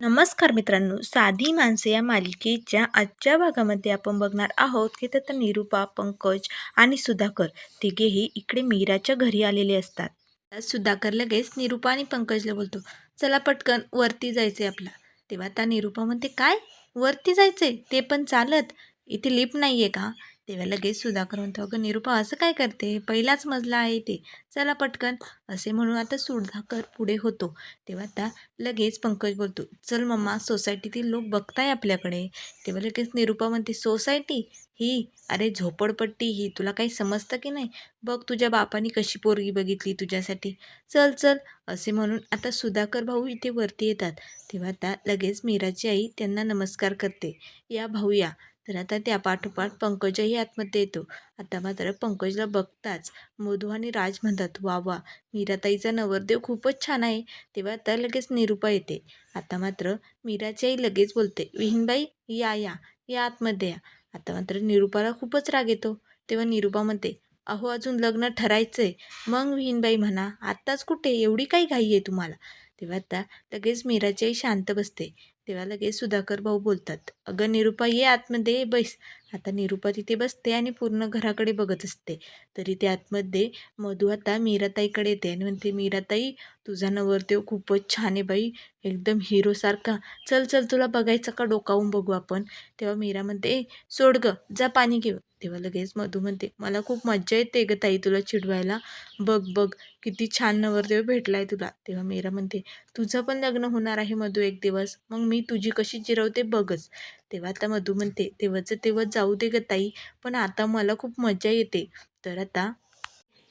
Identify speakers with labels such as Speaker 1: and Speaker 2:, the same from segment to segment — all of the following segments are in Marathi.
Speaker 1: नमस्कार मित्रांनो साधी माणसे या मालिकेच्या आजच्या भागामध्ये आपण बघणार आहोत की तर निरुपा पंकज आणि सुधाकर तिघेही इकडे मीराच्या घरी आलेले असतात. सुधाकर लगेच निरुपा आणि पंकजला बोलतो चला पटकन वरती जायचे आपला. तेव्हा त्या निरुपा म्हणते काय? वरती जायचंय? ते पण चालत. इथे लिफ्ट नाही आहे का? तेव्हा लगेच सुधाकर म्हणतो अगं निरुपा असं काय करते? पहिलाच मजला आहे ते चला पटकन. असे म्हणून आता सुधाकर पुढे होतो. तेव्हा आता लगेच पंकज बोलतो चल मम्मा सोसायटीतील लोक बघताय आपल्याकडे. तेव्हा लगेच निरुपा म्हणते सोसायटी? ही? अरे झोपडपट्टी ही? तुला काही समजतं की नाही? बघ तुझ्या बापानी कशी पोरगी बघितली तुझ्यासाठी. चल चल. असे म्हणून आता सुधाकर भाऊ इथे वरती येतात. तेव्हा आता लगेच मीराची आई त्यांना नमस्कार करते. या भाऊ या तर आता त्या पाठोपाठ पंकजही आतमध्ये येतो. आता मात्र पंकजला बघताच मधू आणि राज म्हणतात वा वा मीराताईचा नवरदेव खूपच छान आहे. तेव्हा आता लगेच निरुपा येते. आता मात्र मीराची आई लगेच बोलते विहीनबाई या या या आतमध्ये या. आता मात्र निरुपाला खूपच राग येतो. तेव्हा निरुपा म्हणते अहो अजून लग्न ठरायचंय. मग विहीनबाई म्हणा आत्ताच कुठे? एवढी काही घाई आहे तुम्हाला? तेव्हा आता लगेच मीराची आई शांत बसते. तेव्हा लगेच सुधाकर भाऊ बोलतात. अगं निरुपा ये आतमध्ये बैस. आता निरुपा तिथे बसते आणि पूर्ण घराकडे बघत असते. तरी त्या आतमध्ये मधू आता मीराताईकडे येते आणि म्हणते मीराताई तुझा नवरदेव खूपच छान आहे बाई. एकदम हिरोसारखा चल चल तुला बघायचं का डोकावून बघू आपण? तेव्हा मीरा म्हणते ए सोड ग जा पाणी घेऊ तेव्हा लगेच मधू म्हणते मला खूप मज्जा येते ग ताई तुला चिडवायला. बघ बघ किती छान नवरदेव भेटलाय तुला. तेव्हा मीरा म्हणते तुझं पण लग्न होणार आहे मधू एक दिवस. मग मी तुझी कशी चिरवते बघच. तेव्हा आता मधू म्हणते तेव्हाचं तेव्हा जाऊ दे ग ताई पण आता मला खूप मजा येते. तर आता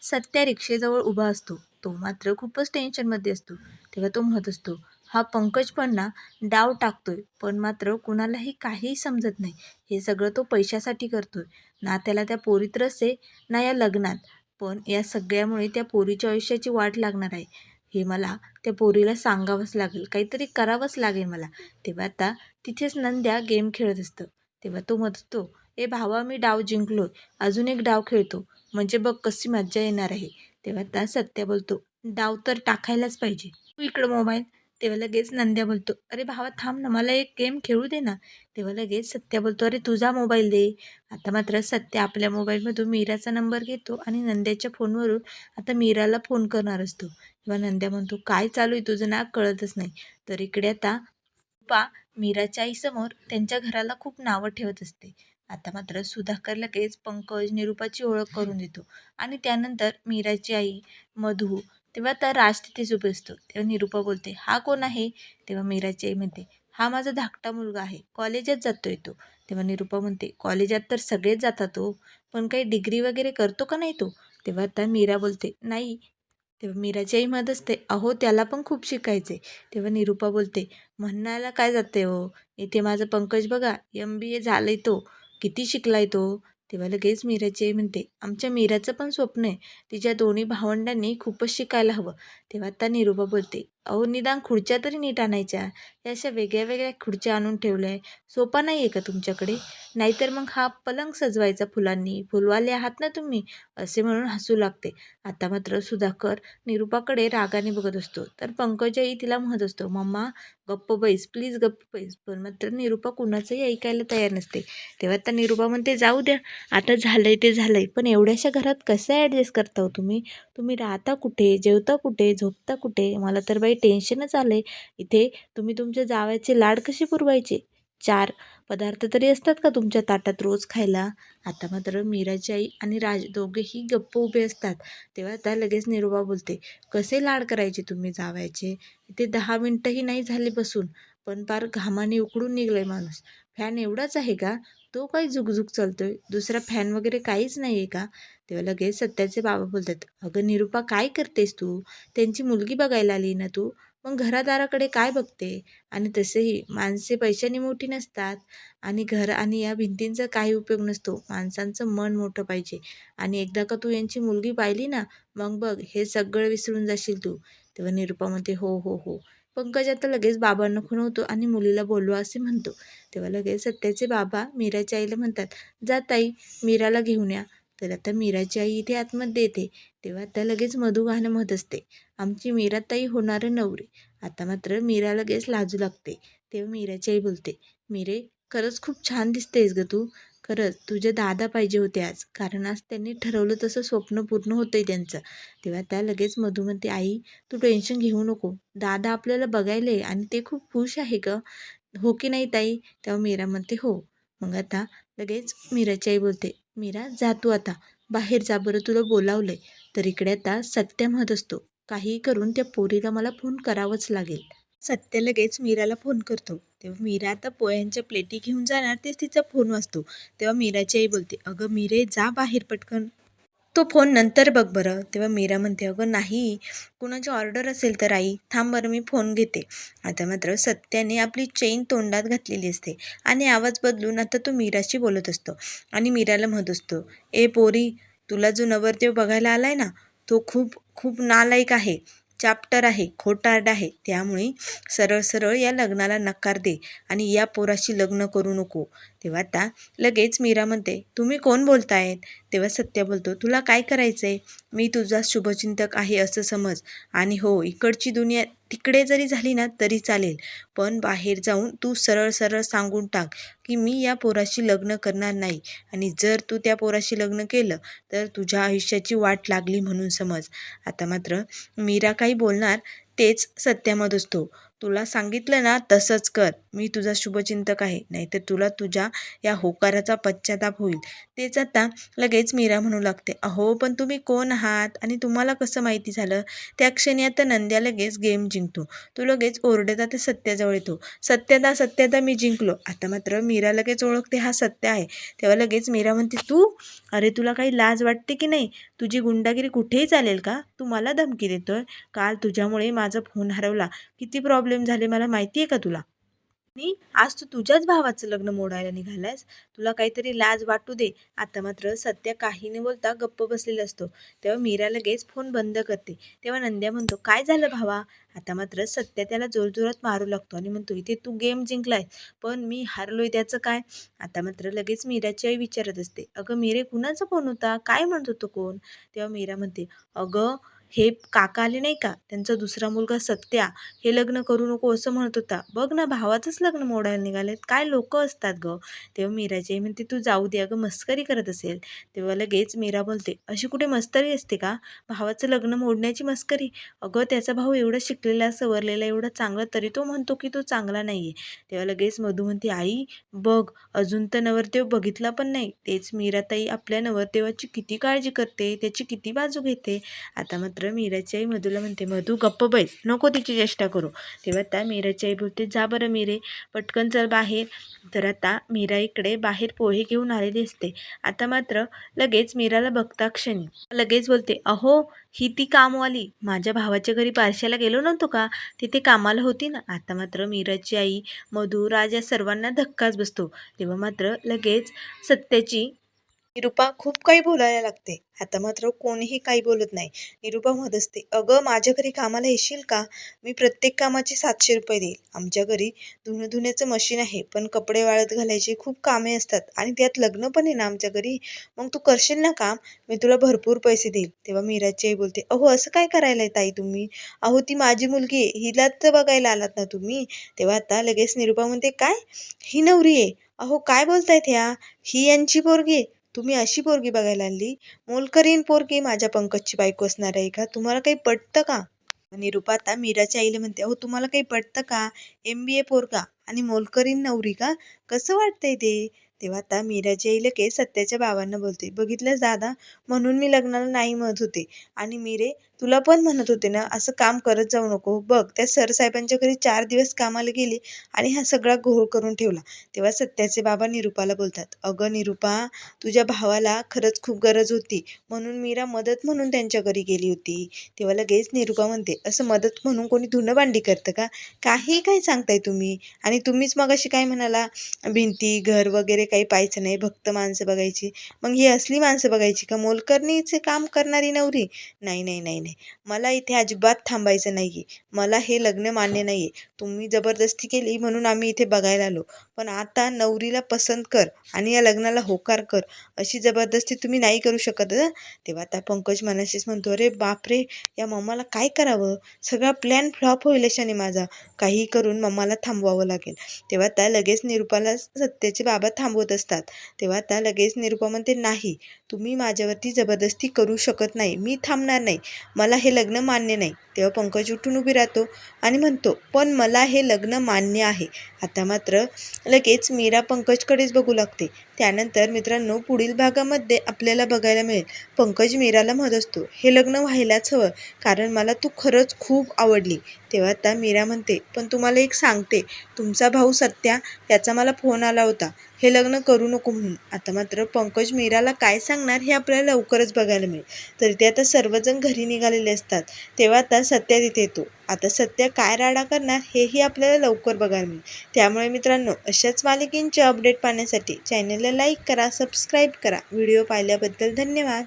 Speaker 1: सत्या रिक्षेजवळ उभा असतो. तो मात्र खूपच टेन्शनमध्ये असतो. तेव्हा तो म्हणत असतो हा पंकज पण ना डाव टाकतोय पण मात्र कुणालाही काहीही समजत नाही. हे सगळं तो पैशासाठी करतोय. ना त्याला त्या पोरीत रस आहे ना या लग्नात. पण या सगळ्यामुळे त्या पोरीच्या आयुष्याची वाट लागणार आहे. हे मला त्या पोरीला सांगावंच लागेल काहीतरी करावंच लागेल मला. तेव्हा आता तिथेच नंद्या गेम खेळत असतं. तेव्हा तो म्हणतो ए भावा मी डाव जिंकलो अजून एक डाव खेळतो. म्हणजे बघ कशी मज्जा येणार आहे. तेव्हा आता सत्या बोलतो डाव तर टाकायलाच पाहिजे. तू इकडं मोबाईल. तेव्हा लगेच नंद्या बोलतो अरे भावा थांब ना मला एक गेम खेळू दे ना. तेव्हा लगेच सत्या बोलतो अरे तुझा मोबाईल दे. आता मात्र सत्या आपल्या मोबाईलमधून मीराचा नंबर घेतो आणि नंद्याच्या फोनवरून आता मीराला फोन करणार असतो. तेव्हा नंद्या म्हणतो काय चालू आहे तुझं ना कळतच नाही. तर इकडे आता पा मीराच्या आईसमोर त्यांच्या घराला खूप नावं ठेवत असते. आता मात्र सुधाकर लगेच पंकज निरूपाची ओळख करून देतो. आणि त्यानंतर मीराची आई मधू तेव्हा तर राज तिथेच उभे असतो. तेव्हा निरूपा बोलते हा कोण आहे? तेव्हा मीराची आई म्हणते हा माझा धाकटा मुलगा आहे. कॉलेजात जातोय तो. तेव्हा निरूपा म्हणते कॉलेजात तर सगळेच जातात तो पण काही डिग्री वगैरे करतो का नाही तो? तेव्हा आता मीरा बोलते नाही तेव्हा मीराची आई म्हणत असते अहो त्याला पण खूप शिकायचे तेव्हा निरूपा बोलते म्हणायला काय जाते हो? इथे माझं पंकज बघा एम बी ए झालं तो. किती शिकलाय तो? तेव्हा लगेच मीराची आई म्हणते आमच्या मीराचं पण स्वप्न आहे. तिच्या दोन्ही भावंडांनी खूपच शिकायला हवं. तेव्हा आता निरूपा बोलते अहो निदान खुर्च्या तरी नीट आणायच्या. या अशा वेगळ्या वेगळ्या खुर्च्या आणून ठेवल्या आहे सोपा नाही आहे का तुमच्याकडे? नाहीतर मग हा पलंग सजवायचा फुलांनी. फुलवाले आहात ना तुम्ही? असे म्हणून हसू लागते. आता मात्र सुधाकर निरूपाकडे रागाने बघत असतो. तर पंकजाई तिला म्हणत असतो मम्मा गप्प बैस प्लीज गप्प बैस. पण मात्र निरूपा कुणाचंही ऐकायला तयार नसते. तेव्हा आता निरूपा म्हणते जाऊ द्या आता झालंय ते झालंय. पण एवढ्याशा घरात कसं ॲडजस्ट करता हो तुम्ही? तुम्ही राहता कुठे? जेवता कुठे? झोपता कुठे? मला तर बाई टेन्शनच आलं आहे इथे तुम्ही तुमच्या जावयाचे लाड कसे पुरवायचे? चार पदार्थ तरी असतात का तुमच्या ताटात रोज खायला? आता मात्र मीराची आई आणि राज दोघेही गप्प उभे असतात. तेव्हा त्या लगेच निरोबा बोलते कसे लाड करायचे तुम्ही जावायचे? इथे दहा मिनटंही नाही झाले बसून. पण पार घामाने उकडून निघलाय माणूस. फॅन एवढाच आहे का? तो काही झुकझुक चालतोय? दुसरा फॅन वगैरे काहीच नाही आहे का? तेव्हा लगेच सत्याचे बाबा बोलतात अगं निरूपा काय करतेस तू? त्यांची मुलगी बघायला आली ना तू? मग घरादाराकडे काय बघते? आणि तसेही माणसे पैशाने मोठी नसतात आणि घर आणि या भिंतींचा काही उपयोग नसतो. माणसांचं मन मोठं पाहिजे. आणि एकदा का तू यांची मुलगी पाहिली ना मग बघ हे सगळं विसरून जाशील तू. तेव्हा निरूपा म्हणते हो हो हो. पंकज आता लगेच बाबांना खुणवतो आणि मुलीला बोलवा असे म्हणतो. तेव्हा लगेच सत्याचे बाबा मीराच्या आईला म्हणतात जा ताई मीराला घेऊन या. तर आता मीराची आई इथे आतमध्ये येते. तेव्हा आता लगेच मधू गाणं म्हणत असते. आमची मीराताई होणारं नवरी. आता मात्र मीरा लगेच लाजू लागते. तेव्हा मीराची आई बोलते मीरे खरंच खूप छान दिसतेस ग तू. खरंच तुझे दादा पाहिजे होते आज. कारण आज त्यांनी ठरवलं तसं स्वप्न पूर्ण होतंय त्यांचं. तेव्हा त्या लगेच मधू म्हणते आई तू टेन्शन घेऊ नको. दादा आपल्याला बघायला आहे आणि ते खूप खुश आहे ग. हो की नाही ताई? तेव्हा मीरा म्हणते हो. मग आता लगेच मीराची आई बोलते मीरा जा तू आता. बाहेर जा बरं तुला बोलावलंय. तर इकडे आता सत्य म्हणत असतो. काहीही करून त्या पोरीला मला फोन करावंच लागेल. सत्य लगेच मीराला फोन करतो. तेव्हा मीरा आता पोह्यांच्या प्लेटी घेऊन जाणार तेच तिचा फोन वाजतो. तेव्हा मीराची आई बोलते अगं मीरे जा बाहेर पटकन. तो फोन नंतर बघ बरं. तेव्हा मीरा म्हणते अगं नाही कुणाची ऑर्डर असेल तर आई थांब बरं मी फोन घेते. आता मात्र सत्याने आपली चेन तोंडात घातलेली असते आणि आवाज बदलून आता तो मीराशी बोलत असतो आणि मीराला म्हणत असतो ए पोरी तुला जो नवरदेव बघायला आलाय ना तो खूप खूप नालायक आहे चाप्टर आहे खोटारड आहे. त्यामुळे सरळ सरळ या लग्नाला नकार दे आणि या पोराशी लग्न करू नको. तेव्हा आता लगेच मीरा म्हणते तुम्ही कोण बोलतायत? तेव्हा सत्य बोलतो तुला काय करायचं आहे मी तुझा शुभचिंतक आहे असं समज. आणि हो इकडची दुनिया तिकडे जरी झाली ना तरी चालेल. पण बाहेर जाऊन तू सरळ सरळ सांगून टाक की मी या पोराशी लग्न करणार नाही. आणि जर तू त्या पोराशी लग्न केलं तर तुझ्या आयुष्याची वाट लागली म्हणून समज. आता मात्र मीरा काही बोलणार तेच सत्यामध्ये असतो. तुला सांगितलं ना तसंच कर. मी तुझा शुभचिंतक आहे. नाहीतर तुला तुझ्या या होकाराचा पश्चाताप होईल. तेच आता लगेच मीरा म्हणू लागते अहो पण तुम्ही कोण आहात आणि तुम्हाला कसं माहिती झालं? त्या क्षणी आता नंद्या लगेच गेम जिंकतो. तो लगेच ओरडता आता सत्याजवळ येतो. सत्यदा सत्यदा मी जिंकलो. आता मात्र मीरा लगेच ओळखते हा सत्य आहे. तेव्हा लगेच मीरा म्हणते तू? अरे तुला काही लाज वाटते की नाही? तुझी गुंडागिरी कुठेही चालेल का? तू मला धमकी देतोय. काल तुझ्यामुळे माझा फोन हरवला. किती प्रॉब्लेम झाले मला माहिती आहे का तुला? आणि आज तू तुझ्याच भावाचं लग्न मोडायला निघालास. तुला काहीतरी लाज वाटू दे. आता मात्र सत्य काही न बोलता गप्प बसलेला असतो. तेव्हा मीरा लगेच फोन बंद करते. तेव्हा नंद्या म्हणतो काय झालं भावा? आता मात्र सत्य त्याला जोरजोरात मारू लागतो आणि म्हणतो इथे तू गेम जिंकलाय. पण मी हारलोय त्याचं काय? आता मात्र लगेच मीराची आई विचारत असते अगं मीरे कुणाचा फोन होता? काय म्हणत होतो कोण? तेव्हा मीरा म्हणते अगं हे काका आले नाही का? त्यांचा दुसरा मुलगा सत्या हे लग्न करू नको असं म्हणत होता. बघ ना भावाचंच लग्न मोडायला निघालेत. काय लोक असतात गं? तेव्हा मीराची आई म्हणते तू जाऊ दे अगं मस्करी करत असेल. तेव्हा लगेच मीरा बोलते अशी कुठे मस्करी असते का? भावाचं लग्न मोडण्याची मस्करी? अगं त्याचा भाऊ एवढा शिकलेला सवरलेला एवढा चांगला तरी तो म्हणतो की तो चांगला नाही आहे तेव्हा लगेच मधू म्हणते आई बघ अजून तर नवरदेव बघितला पण नाही. तेच मीराताई आपल्या नवरदेवाची किती काळजी करते त्याची किती बाजू घेते. आता मग मात्र मीराची आई मधूला म्हणते मधू गप्प बैस नको तिची चेष्टा करू. तेव्हा त्या मीराची आई बोलते जा बरं मीरे पटकन चल बाहेर. तर आता मीरा इकडे बाहेर पोहे घेऊन आलेली असते. आता मात्र लगेच मीराला बघता क्षणी लगेच बोलते अहो ही ती कामवाली माझ्या भावाच्या घरी पारशाला गेलो नव्हतो का? तिथे कामाला होती ना? आता मात्र मीराची आई मधू राजा सर्वांना धक्काच बसतो. तेव्हा मात्र लगेच सत्याची निरुपा खूप काही बोलायला लागते. आता मात्र कोणीही काही बोलत नाही. निरुपा म्हणत असते अगं माझ्या घरी कामाला येशील का? मी प्रत्येक कामाचे सातशे रुपये देईल. आमच्या घरी धुणं धुण्याचं मशीन आहे पण कपडे वाळत घालायचे खूप कामे असतात आणि त्यात लग्न पण आहे ना आमच्या घरी. मग तू करशील ना काम? मी तुला भरपूर पैसे देईल. तेव्हा मीराची आई बोलते अहो असं काय करायला आहे ताई तुम्ही? अहो ती माझी मुलगी आहे. हिलाच बघायला आलात ना तुम्ही? तेव्हा आता लगेच निरुपा म्हणते काय? ही नवरी आहे. अहो काय बोलतायत ह्या? ही यांची पोरगी आहे. तुम्ही अशी पोरगी बघायला आणली? मोलकरीन पोरगी माझ्या पंकजची बायको असणार आहे का? तुम्हाला काही पटतं का? निरुपा आता मीराच्या आईला म्हणते अहो तुम्हाला काही पटतं का? एम बी ए पोरगा आणि मोलकरीन नवरी का? कसं वाटतंय ते? तेव्हा आता मीराची आई लगेच सत्याच्या बाबांना बोलते बघितलं दादा? म्हणून मी लग्नाला नाही म्हणत होते. आणि मीरे तुला पण म्हणत होते ना असं काम करत जाऊ नको. बघ त्या सरसाहेबांच्या घरी चार दिवस कामाला गेली आणि हा सगळा घोळ करून ठेवला. तेव्हा सत्याचे बाबा निरुपाला बोलतात अगं निरुपा तुझ्या भावाला खरंच खूप गरज होती. म्हणून मीरा मदत म्हणून त्यांच्या घरी गेली होती. तेव्हा लगेच निरुपा म्हणते असं मदत म्हणून कोणी धुणं भांडी करतं का? काही काय सांगताय तुम्ही. आणि तुम्हीच मग अशी काय म्हणाला? भिंती घर वगैरे काही पाहायचं नाही भक्त माणसं बघायची. मग ही असली माणसं बघायची का? मोलकरणीचे काम करणारी नवरी. नाही नाही नाही. आहे मला इथे अजिबात थांबायचं नाही आहे मला हे लग्न मान्य नाही आहे तुम्ही जबरदस्ती केली म्हणून आम्ही इथे बघायला आलो. पण आता नवरीला पसंत कर आणि या लग्नाला होकार कर. अशी जबरदस्ती तुम्ही नाही करू शकत तेव्हा आता पंकज मनाशीच म्हणतो अरे बापरे या मम्माला काय करावं? सगळा प्लॅन फ्लॉप होईल अशाने माझा. काही करून मम्माला थांबवावं लागेल. तेव्हा त्या लगेच निरुपाला सत्याचे बाबा थांबवत असतात. तेव्हा त्या लगेच निरुपा म्हणते नाही तुम्ही माझ्यावरती जबरदस्ती करू शकत नाही. मी थांबणार नाही. मला हे लग्न मान्य नाही. तेव्हा पंकज उठून उभी राहतो आणि म्हणतो पण मला हे लग्न मान्य आहे. आता मात्र लगेच मीरा पंकजकडेच बघू लागते. त्यानंतर मित्रांनो पुढील भागामध्ये आपल्याला बघायला मिळेल. पंकज मीराला म्हणत असतो हे लग्न व्हायलाच हवं कारण मला तू खरंच खूप आवडली. तेव्हा आता मीरा म्हणते पण तुम्हाला एक सांगते तुमचा भाऊ सत्या याचा मला फोन आला होता. हे लग्न करू नको म्हणून. आता मात्र पंकज मीराला काय सांगणार हे आपल्याला लवकरच बघायला मिळेल. तर ते आता सर्वजण घरी निघालेले असतात. तेव्हा आता सत्या तिथे येतो. आता सत्या काय राडा करणार हेही आपल्याला लवकर बघायला मिळेल. त्यामुळे मित्रांनो अशाच मालिकेंचे अपडेट पाहण्यासाठी चॅनलला लाईक करा सबस्क्राईब करा. व्हिडिओ पाहिल्याबद्दल धन्यवाद.